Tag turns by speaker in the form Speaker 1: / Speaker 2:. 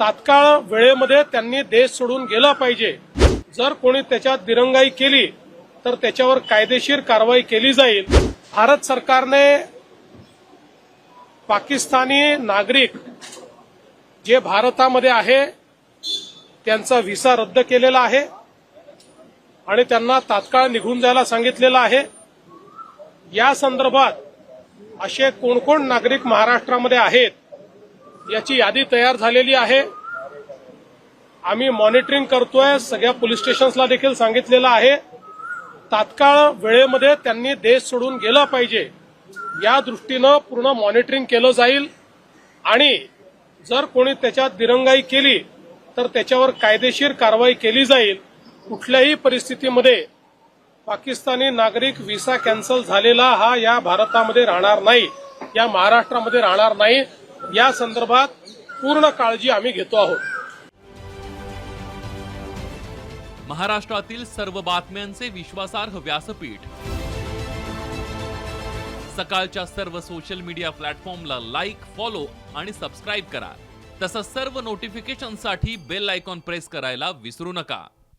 Speaker 1: तात्काळ वेळेमध्ये त्यांनी देश सोडून गेला पाहिजे. जर कोणी त्याच्यात दिरंगाई केली तर त्याच्यावर कायदेशीर कारवाई केली जाईल. भारत सरकारने पाकिस्तानी नागरिक जे भारतामध्ये आहे त्यांचा व्हिसा रद्द केलेला आहे आणि त्यांना तात्काळ निघून जायला सांगितलेलं आहे. या संदर्भात असे कोणकोण नागरिक महाराष्ट्रामध्ये आहेत याची यादी तयार झालेली आहे. आम्ही मॉनिटरिंग करतोय. सगळ्या पोलीस स्टेशन्सला देखील सांगितलेलं आहे. तात्काळ वेळेमध्ये त्यांनी देश सोडून गेला पाहिजे. या दृष्टीनं पूर्ण मॉनिटरिंग केलं जाईल. आणि जर कोणी त्याच्यात दिरंगाई केली तर त्याच्यावर कायदेशीर कारवाई केली जाईल. कुठल्याही परिस्थितीमध्ये पाकिस्तानी नागरिक व्हिसा कॅन्सल झालेला हा या भारतामध्ये राहणार नाही. या महाराष्ट्रामध्ये राहणार नाही. या संदर्भात पूर्ण काळजी आम्ही घेतो आहोत.
Speaker 2: महाराष्ट्रातील सर्व बातम्यांचे विश्वासार्ह व्यासपीठ. सकाळच्या सर्व सोशल मीडिया प्लॅटफॉर्मला लाईक फॉलो आणि सबस्क्राईब करा. तसंच सर्व नोटिफिकेशनसाठी बेल आयकॉन प्रेस करायला विसरू नका.